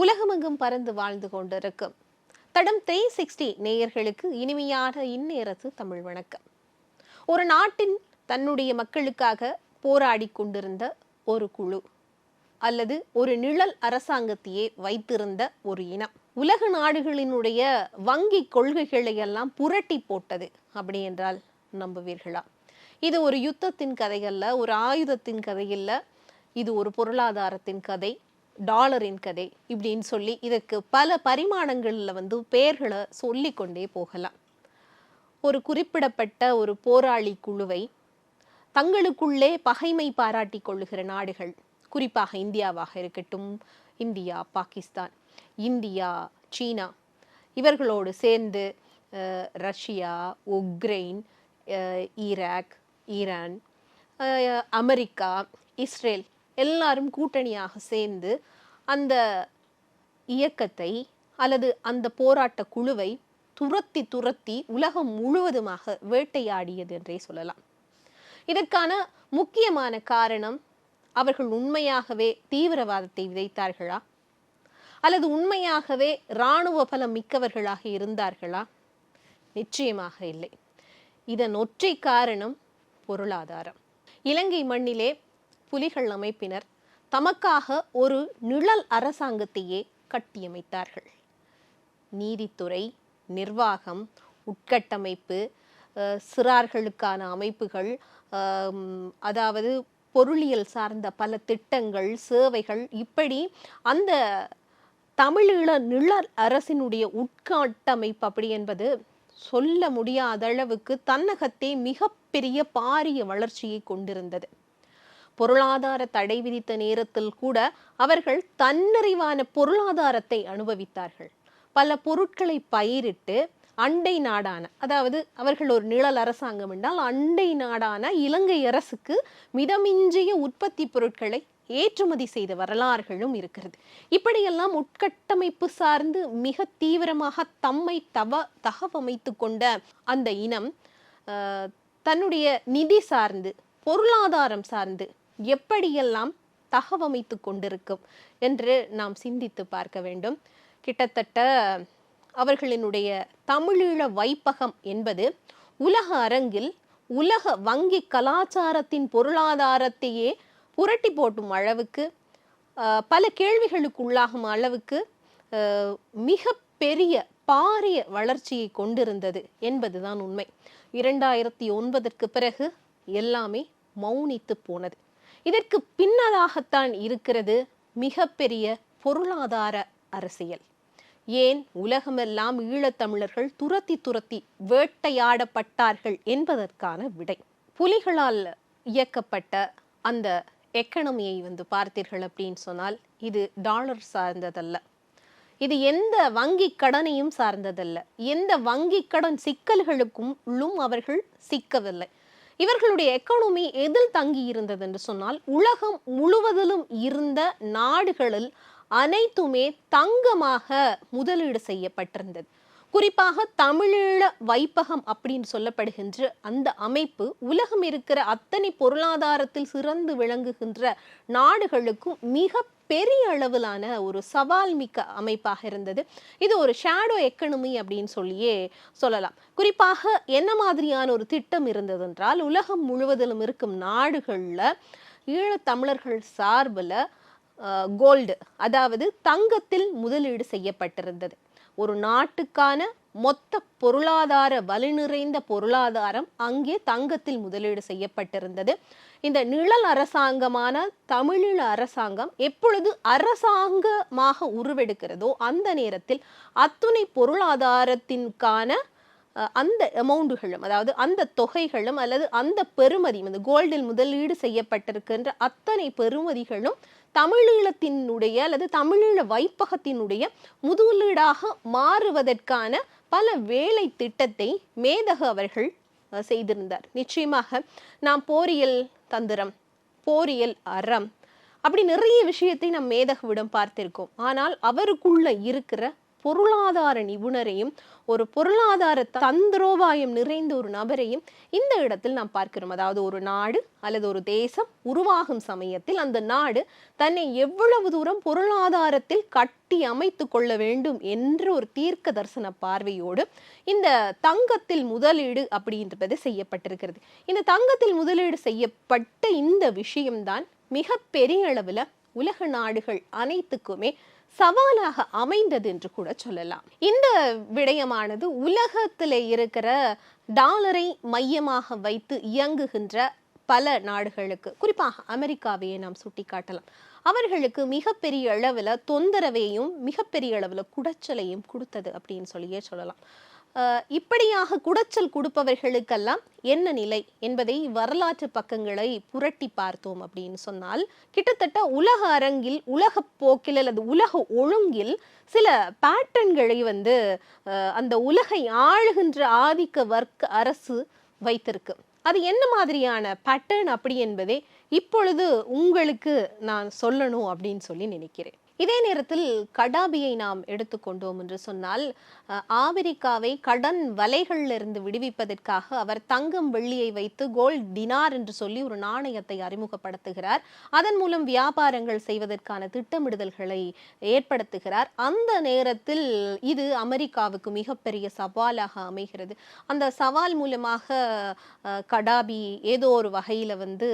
உலகமெங்கும் பறந்து வாழ்ந்து கொண்டிருக்கும். தடம் த்ரீ சிக்ஸ்டி நேயர்களுக்கு இனிமையான இந்நேரத்து தமிழ் வணக்கம். ஒரு நாட்டின் தன்னுடைய மக்களுக்காக போராடி கொண்டிருந்த ஒரு குழு அல்லது ஒரு நிழல் அரசாங்கத்தையே வைத்திருந்த ஒரு இனம். உலக நாடுகளினுடைய வங்கி கொள்கைகளை எல்லாம் புரட்டி போட்டது அப்படி என்றால் நம்புவீர்களா? இது ஒரு யுத்தத்தின் கதை அல்ல ஒரு ஆயுதத்தின் கதை இது ஒரு பொருளாதாரத்தின் கதை டாலரின் கதை இப்படின்னு சொல்லி இதற்கு பல பரிமாணங்களில் வந்து பெயர்களை சொல்லி கொண்டே போகலாம். ஒரு குறிப்பிடப்பட்ட ஒரு போராளி குழுவை தங்களுக்குள்ளே பகைமை பாராட்டி கொள்ளுகிற நாடுகள் குறிப்பாக இந்தியாவாக இருக்கட்டும் இந்தியா பாகிஸ்தான் இந்தியா சீனா இவர்களோடு சேர்ந்து Russia Ukraine Iraq Iran America Israel எல்லாரும் கூட்டணியாக சேர்ந்து அந்த இயக்கத்தை அல்லது அந்த போராட்ட குழுவை துரத்தி துரத்தி உலகம் முழுவதுமாக வேட்டையாடியது என்றே சொல்லலாம். இதற்கான முக்கியமான காரணம் அவர்கள் உண்மையாகவே தீவிரவாதத்தை விதைத்தார்களா? அல்லது உண்மையாகவே இராணுவ பலம் மிக்கவர்களாக இருந்தார்களா? நிச்சயமாக இல்லை. இதன் ஒற்றை காரணம் பொருளாதாரம். இலங்கை மண்ணிலே புலிகள் அமைப்பினர் தமக்காக ஒரு நிழல் அரசாங்கத்தையே கட்டியமைத்தார்கள். நீதித்துறை நிர்வாகம் உட்கட்டமைப்பு சிறார்களுக்கான அமைப்புகள் அதாவது பொருளியல் சார்ந்த பல திட்டங்கள் சேவைகள் இப்படி அந்த தமிழீழ நிழல் அரசினுடைய உட்கட்டமைப்பு அப்படி என்பது சொல்ல முடியாத அளவுக்கு தன்னகத்தே மிகப்பெரிய பாரிய வளர்ச்சியை கொண்டிருந்தது. பொருளாதார தடை விதித்த நேரத்தில் கூட அவர்கள் தன்னறிவான பொருளாதாரத்தை அனுபவித்தார்கள். பல பொருட்களை பயிரிட்டு அண்டை நாடான அதாவது அவர்கள் ஒரு நிழல் அரசாங்கம் என்றால் அண்டை நாடான இலங்கை அரசுக்கு மிதமிஞ்சிய உற்பத்தி பொருட்களை ஏற்றுமதி செய்த வரலாறுகளும் இருக்கிறது. இப்படியெல்லாம் உட்கட்டமைப்பு சார்ந்து மிக தீவிரமாக தம்மை தவ தகவமைத்து கொண்ட அந்த இனம் தன்னுடைய நிதி சார்ந்து பொருளாதாரம் சார்ந்து எப்படியெல்லாம் தகவமைத்து கொண்டிருக்கும் என்று நாம் சிந்தித்து பார்க்க வேண்டும். கிட்டத்தட்ட அவர்களினுடைய தமிழீழ வைப்பகம் என்பது உலக அரங்கில் உலக வங்கி கலாச்சாரத்தின் பொருளாதாரத்தையே புரட்டி போட்டும் அளவுக்கு பல கேள்விகளுக்கு உள்ளாகும் அளவுக்கு மிக பெரிய பாரிய வளர்ச்சியை கொண்டிருந்தது என்பதுதான் உண்மை. இரண்டாயிரத்தி ஒன்பதற்கு பிறகு எல்லாமே மௌனித்து போனது. இதற்கு பின்னதாகத்தான் இருக்கிறது மிகப்பெரிய பொருளாதார அரசியல். ஏன் உலகமெல்லாம் ஈழத்தமிழர்கள் துரத்தி துரத்தி வேட்டையாடப்பட்டார்கள் என்பதற்கான விடை. புலிகளால் இயக்கப்பட்ட அந்த எக்கனமியை வந்து பார்த்தீர்கள் அப்படின்னு சொன்னால் இது டாலர் சார்ந்ததல்ல. இது எந்த வங்கி கடனையும் சார்ந்ததல்ல. எந்த வங்கி கடன் சிக்கல்களுக்கும் உள்ளும் அவர்கள் சிக்கவில்லை. இவர்களுடைய எக்கானமி எதில் தங்கி இருந்தது என்று சொன்னால் உலகம் முழுவதிலும் இருந்த நாடுகளில் அனைத்துமே தங்கமாக முதலீடு செய்யப்பட்டிருந்தது. குறிப்பாக தமிழீழ வைப்பகம் அப்படின்னு சொல்லப்படுகின்ற அந்த அமைப்பு உலகம் இருக்கிற அத்தனை பொருளாதாரத்தில் சிறந்து விளங்குகின்ற நாடுகளுக்கும் மிக பெரிய அளவிலான ஒரு சவால் மிக்க அமைப்பாக இருந்தது. இது ஒரு ஷேடோ எக்கனமி அப்படின்னு சொல்லியே சொல்லலாம். குறிப்பாக என்ன மாதிரியான ஒரு திட்டம் இருந்தது என்றால் உலகம் முழுவதிலும் இருக்கும் நாடுகளில் ஈழத்தமிழர்கள் சார்பில் கோல்டு அதாவது தங்கத்தில் முதலீடு செய்யப்பட்டிருந்தது. ஒரு நாட்டுக்கான மொத்த பொருளாதார வலுநிறைந்த பொருளாதாரம் அங்கே தங்கத்தில் முதலீடு செய்யப்பட்டிருந்தது. இந்த நிழல் அரசாங்கமான தமிழீழ அரசாங்கம் எப்பொழுது அரசாங்கமாக உருவெடுக்கிறதோ அந்த நேரத்தில் அத்துணை பொருளாதாரத்தின்கான அந்த அமௌண்டுகளும் அதாவது அந்த தொகைகளும் அல்லது அந்த பெருமதி அந்த கோல்டில் முதலீடு செய்யப்பட்டிருக்கின்ற அத்தனை பெறுமதிகளும் தமிழீழத்தினுடைய அல்லது தமிழீழ வைப்பகத்தினுடைய முதலீடாக மாறுவதற்கான பல வேலை திட்டத்தை மேதகு அவர்கள் செய்திருந்தார். நிச்சயமாக நாம் போரியல் தந்திரம் போரியல் அறம் அப்படி நிறைய விஷயத்தை நம் மேதகுவிடம் பார்த்திருக்கோம். ஆனால் அவருக்குள்ள இருக்கிற பொருளாதார நிபுணரையும் ஒரு பொருளாதார தந்திரோபாயம் நிறைந்த ஒரு நபரையும் இந்த இடத்தில் நாம் பார்க்கிறோம். அதாவது ஒரு நாடு அல்லது ஒரு தேசம் உருவாகும் சமயத்தில் அந்த நாடு தன்னை எவ்வளவு தூரம் பொருளாதாரத்தில் கட்டி அமைத்து கொள்ள வேண்டும் என்று ஒரு தீர்க்க தரிசன பார்வையோடு இந்த தங்கத்தில் முதலீடு அப்படின்றது செய்யப்பட்டிருக்கிறது. இந்த தங்கத்தில் முதலீடு செய்யப்பட்ட இந்த விஷயம்தான் மிக பெரிய அளவில் உலக நாடுகள் அனைத்துக்குமே சவாலாக அமைந்தது என்று கூட சொல்லலாம். இந்த விடயமானது உலகத்தில் இருக்கிற டாலரை மையமாக வைத்து இயங்குகின்ற பல நாடுகளுக்கு குறிப்பாக அமெரிக்காவையே நாம் சுட்டிக்காட்டலாம். அவர்களுக்கு மிகப்பெரிய அளவில் தொந்தரவையும் மிகப்பெரிய அளவில் குடைச்சலையும் கொடுத்தது அப்படின்னு சொல்லியே சொல்லலாம். இப்படியாக குடைச்சல் கொடுப்பவர்களுக்கெல்லாம் என்ன நிலை என்பதை வரலாற்று பக்கங்களை புரட்டி பார்த்தோம் அப்படின்னு சொன்னால் கிட்டத்தட்ட உலக அரங்கில் உலக போக்கில் அல்லது உலக ஒழுங்கில் சில பேட்டர்ன்களை வந்து அந்த உலகை ஆளுகின்ற ஆதிக்க வர்க்க அரசு வைத்திருக்கு. அது என்ன மாதிரியான பேட்டர்ன் அப்படி என்பதை இப்பொழுது உங்களுக்கு நான் சொல்லணும் அப்படின்னு சொல்லி நினைக்கிறேன். இதே நேரத்தில் கடாபியை நாம் எடுத்துக்கொண்டோம் என்று சொன்னால் அஹ், கடன் வலைகளிலிருந்து விடுவிப்பதற்காக அவர் தங்கம் வெள்ளியை வைத்து கோல்ட் டினார் என்று சொல்லி ஒரு நாணயத்தை அறிமுகப்படுத்துகிறார். அதன் மூலம் வியாபாரங்கள் செய்வதற்கான திட்டமிடுதல்களை ஏற்படுத்துகிறார். அந்த நேரத்தில் இது அமெரிக்காவுக்கு மிகப்பெரிய சவாலாக அமைகிறது. அந்த சவால் மூலமாக கடாபி ஏதோ ஒரு வகையில் வந்து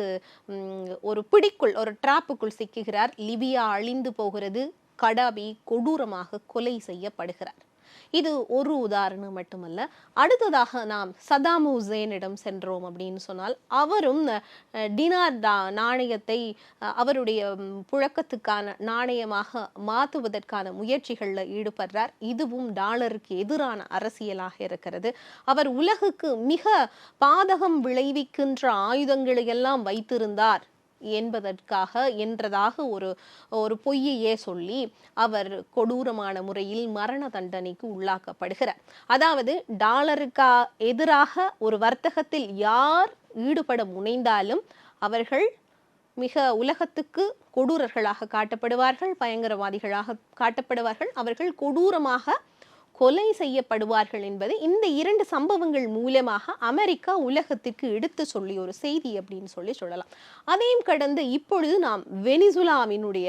ஒரு பிடிக்குள் ஒரு ட்ராப்புக்குள் சிக்குகிறார். லிபியா அழிந்து போகிறது கடாபி கொடூரமாக கொலை செய்யப்படுகிறார். இது ஒரு உதாரணம் மட்டுமல்ல. அடுத்ததாக நாம் சதாம் ஹுசேனிடம் சென்றோம் அப்படின்னு சொன்னால் அவரும் டினார் டா- நாணயத்தை அவருடைய புழக்கத்துக்கான நாணயமாக மாற்றுவதற்கான முயற்சிகளில் ஈடுபடுறார். இதுவும் டாலருக்கு எதிரான அரசியலாக இருக்கிறது. அவர் உலகுக்கு மிக பாதகம் விளைவிக்கின்ற ஆயுதங்களை எல்லாம் வைத்திருந்தார். என்பதற்காக என்றதாக ஒரு ஒரு பொய்யையே சொல்லி அவர் கொடூரமான முறையில் மரண தண்டனைக்கு உள்ளாக்கப்படுகிறார். அதாவது டாலருக்கா எதிராக ஒரு வர்த்தகத்தில் யார் ஈடுபட முனைந்தாலும் அவர்கள் மிக உலகத்துக்கு கொடூரர்களாக காட்டப்படுவார்கள் பயங்கரவாதிகளாக காட்டப்படுவார்கள். அவர்கள் கொடூரமாக கொலை செய்யப்படுவார்கள் என்பது இந்த இரண்டு சம்பவங்கள் மூலமாக அமெரிக்கா உலகத்திற்கு எடுத்து சொல்லி ஒரு செய்தி அப்படின்னு சொல்லி சொல்லலாம். அதையும் கடந்து இப்பொழுது நாம் வெனிசுலாவினுடைய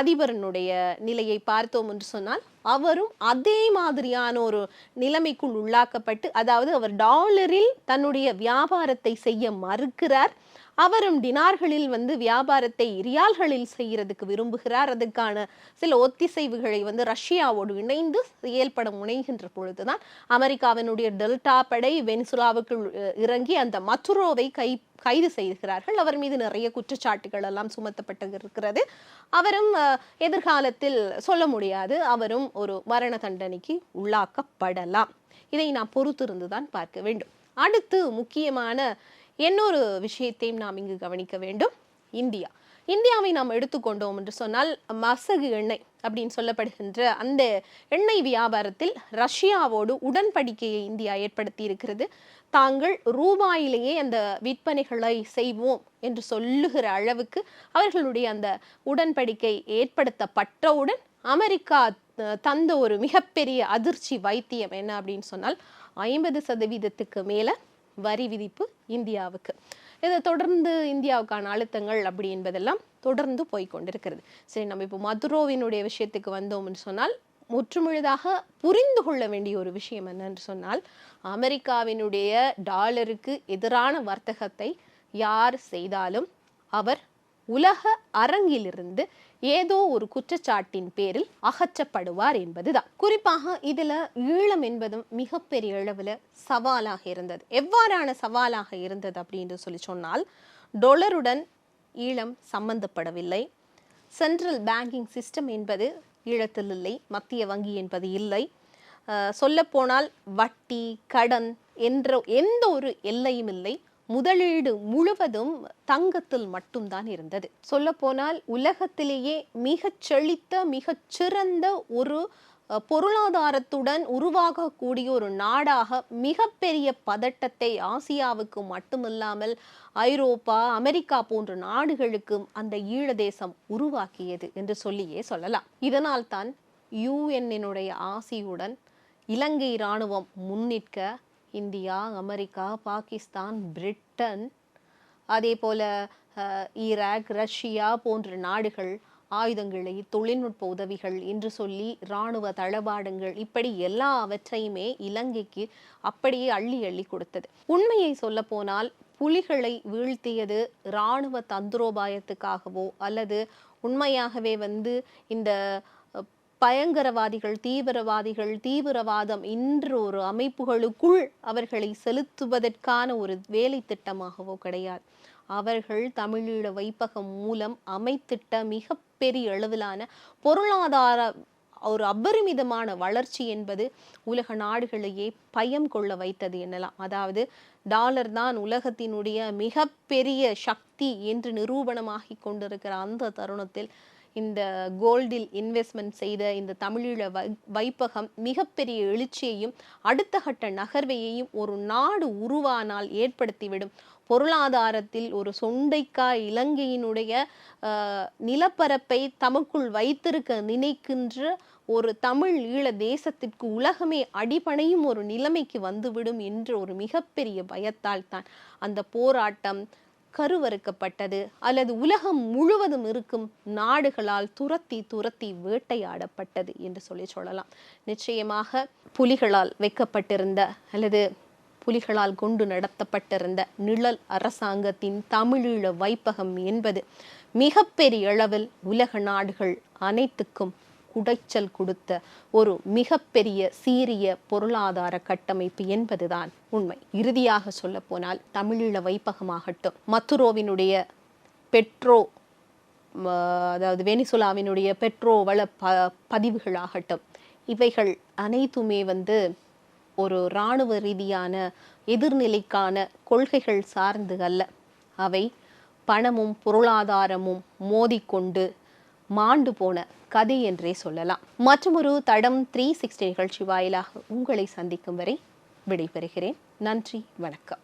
அதிபரனுடைய நிலையை பார்த்தோம் என்று சொன்னால் அவரும் அதே மாதிரியான ஒரு நிலைமைக்குள் உள்ளாக்கப்பட்டு அதாவது அவர் டாலரில் தன்னுடைய வியாபாரத்தை செய்ய மறுக்கிறார். அவரும் டினார்களில் வந்து வியாபாரத்தை ரியால்களில் செய்கிறதுக்கு விரும்புகிறார். அதுக்கான சில ஒத்திசைவுகளை வந்து ரஷ்யாவோடு இணைந்து செயல்பட முனைகின்ற பொழுதுதான் அமெரிக்காவினுடைய டெல்டா படை வெனிசுலாவுக்குள் இறங்கி அந்த மத்துரோவை கை கைது செய்கிறார்கள். அவர் மீது நிறைய குற்றச்சாட்டுகள் எல்லாம் சுமத்தப்பட்டு இருக்கிறது அவரும் எதிர்காலத்தில் சொல்ல முடியாது. அவரும் ஒரு மரண தண்டனைக்கு உள்ளாக்கப்படலாம். இதை நாம் பொறுத்திருந்து தான் பார்க்க வேண்டும். அடுத்து முக்கியமான இன்னொரு விஷயத்தையும் நாம் இங்கு கவனிக்க வேண்டும். இந்தியா. இந்தியாவை நாம் எடுத்துக்கொண்டோம் என்று சொன்னால் மசகு எண்ணெய் அப்படின்னு சொல்லப்படுகின்ற அந்த எண்ணெய் வியாபாரத்தில் ரஷ்யாவோடு உடன்படிக்கையை இந்தியா ஏற்படுத்தி இருக்கிறது தாங்கள் ரூபாயிலேயே அந்த விற்பனைகளை செய்வோம் என்று சொல்லுகிற அளவுக்கு அவர்களுடைய அந்த உடன்படிக்கை ஏற்படுத்தப்பட்டவுடன் அமெரிக்கா தந்த ஒரு மிகப்பெரிய அதிர்ச்சி வைத்தியம் என்ன அப்படின்னு சொன்னால் ஐம்பது சதவீதத்துக்கு மேலே வரி விதிப்பு இந்தியாவுக்கு. இதை தொடர்ந்து இந்தியாவுக்கான அழுத்தங்கள் அப்படி என்பதெல்லாம் தொடர்ந்து போய் கொண்டிருக்கிறது. சரி நம்ம இப்போ மதுரோவினுடைய விஷயத்துக்கு வந்தோம்னு சொன்னால் முற்றுமுழுதாக புரிந்து கொள்ள வேண்டிய ஒரு விஷயம் என்னன்னு சொன்னால் அமெரிக்காவினுடைய டாலருக்கு எதிரான வர்த்தகத்தை யார் செய்தாலும் அவர் உலக அரங்கிலிருந்து ஏதோ ஒரு குற்றச்சாட்டின் பேரில் அகற்றப்படுவார் என்பதுதான். குறிப்பாக இதுல ஈழம் என்பதும் மிகப்பெரிய அளவில் சவாலாக இருந்தது. எவ்வாறான சவாலாக இருந்தது அப்படின்னு சொல்லி சொன்னால் டொலருடன் ஈழம் சம்பந்தப்படவில்லை. சென்ட்ரல் பேங்கிங் சிஸ்டம் என்பது ஈழத்தில் இல்லை மத்திய வங்கி என்பது இல்லை. சொல்லப்போனால் வட்டி கடன் என்ற எந்த ஒரு எல்லையும் இல்லை. முதலீடு முழுவதும் தங்கத்தில் மட்டும்தான் இருந்தது. சொல்லப்போனால் உலகத்திலேயே மிகச் செழித்த மிகச் சிறந்த ஒரு பொருளாதாரத்துடன் உருவாகக்கூடிய ஒரு நாடாக மிகப்பெரிய பதட்டத்தை ஆசியாவுக்கு மட்டுமில்லாமல் ஐரோப்பா அமெரிக்கா போன்ற நாடுகளுக்கும் அந்த ஈழ தேசம் உருவாக்கியது என்று சொல்லியே சொல்லலாம். இதனால் தான் யூஎன்னினுடைய ஆசியுடன் இலங்கை இராணுவம் முன்னிற்க இந்தியா அமெரிக்கா பாகிஸ்தான் பிரிட்டன் அதே போல் ஈராக் ரஷ்யா போன்ற நாடுகள் ஆயுதங்களை தொழில்நுட்ப உதவிகள் என்று சொல்லி இராணுவ தளபாடங்கள் இப்படி எல்லாவற்றையுமே இலங்கைக்கு அப்படியே அள்ளி அள்ளி கொடுத்தது. உண்மையை சொல்ல போனால் புலிகளை வீழ்த்தியது இராணுவ தந்திரோபாயத்துக்காகவோ அல்லது உண்மையாகவே வந்து இந்த பயங்கரவாதிகள் தீவிரவாதிகள் தீவிரவாதம் இன்று ஒரு அமைப்புகளுக்குள் அவர்களை செலுத்துவதற்கான ஒரு வேலை திட்டமாகவோ கிடையாது. அவர்கள் தமிழீழ வைப்பகம் மூலம் அமைத்திட்ட மிகப்பெரிய அளவிலான பொருளாதார ஒரு அபரிமிதமான வளர்ச்சி என்பது உலக நாடுகளையே பயம் கொள்ள வைத்தது எனலாம். அதாவது டாலர் தான் உலகத்தினுடைய மிகப்பெரிய சக்தி என்று நிரூபணமாகி கொண்டிருக்கிற அந்த தருணத்தில் இந்த கோல்டில் இன்வெஸ்ட்மெண்ட் செய்த இந்த தமிழீழ வை வைப்பகம் மிகப்பெரிய எழுச்சியையும் அடுத்த கட்ட நகர்வையையும் ஒரு நாடு உருவானால் ஏற்படுத்திவிடும். பொருளாதாரத்தில் ஒரு சொண்டைக்காய் இலங்கையினுடைய நிலப்பரப்பை தமக்குள் வைத்திருக்க நினைக்கின்ற ஒரு தமிழ் ஈழ தேசத்திற்கு உலகமே அடிபணையும் ஒரு நிலைமைக்கு வந்துவிடும் என்ற ஒரு மிகப்பெரிய பயத்தால் தான் அந்த போராட்டம் கருவறுக்கப்பட்டது. அல்லது உலகம் முழுவதும் இருக்கும் நாடுகளால் துரத்தி துரத்தி வேட்டையாடப்பட்டது என்று சொல்லி சொல்லலாம். நிச்சயமாக புலிகளால் வைக்கப்பட்டிருந்த அல்லது புலிகளால் கொண்டு நடத்தப்பட்டிருந்த நிழல் அரசாங்கத்தின் தமிழீழ வைப்பகம் என்பது மிகப்பெரிய அளவில் உலக நாடுகள் அனைத்துக்கும் குடைச்சல் கொடுத்த ஒரு மிகப்பெரிய சீரிய பொருளாதார கட்டமைப்பு என்பதுதான் உண்மை. இறுதியாக சொல்ல போனால் தமிழீழ வைப்பகமாகட்டும் மத்துரோவினுடைய பெட்ரோ அதாவது வெனிசுலாவினுடைய பெட்ரோ வள ப பதிவுகளாகட்டும் இவைகள் அனைத்துமே வந்து ஒரு இராணுவ ரீதியான எதிர்நிலைக்கான கொள்கைகள் சார்ந்து அல்ல. அவை பணமும் பொருளாதாரமும் மோதிக்கொண்டு மாண்டு போன கதை என்றே சொல்லலாம். மற்றொரு தடம் த்ரீ சிக்ஸ்டி நிகழ்ச்சி வாயிலாக உங்களை சந்திக்கும் வரை விடைபெறுகிறேன். நன்றி வணக்கம்.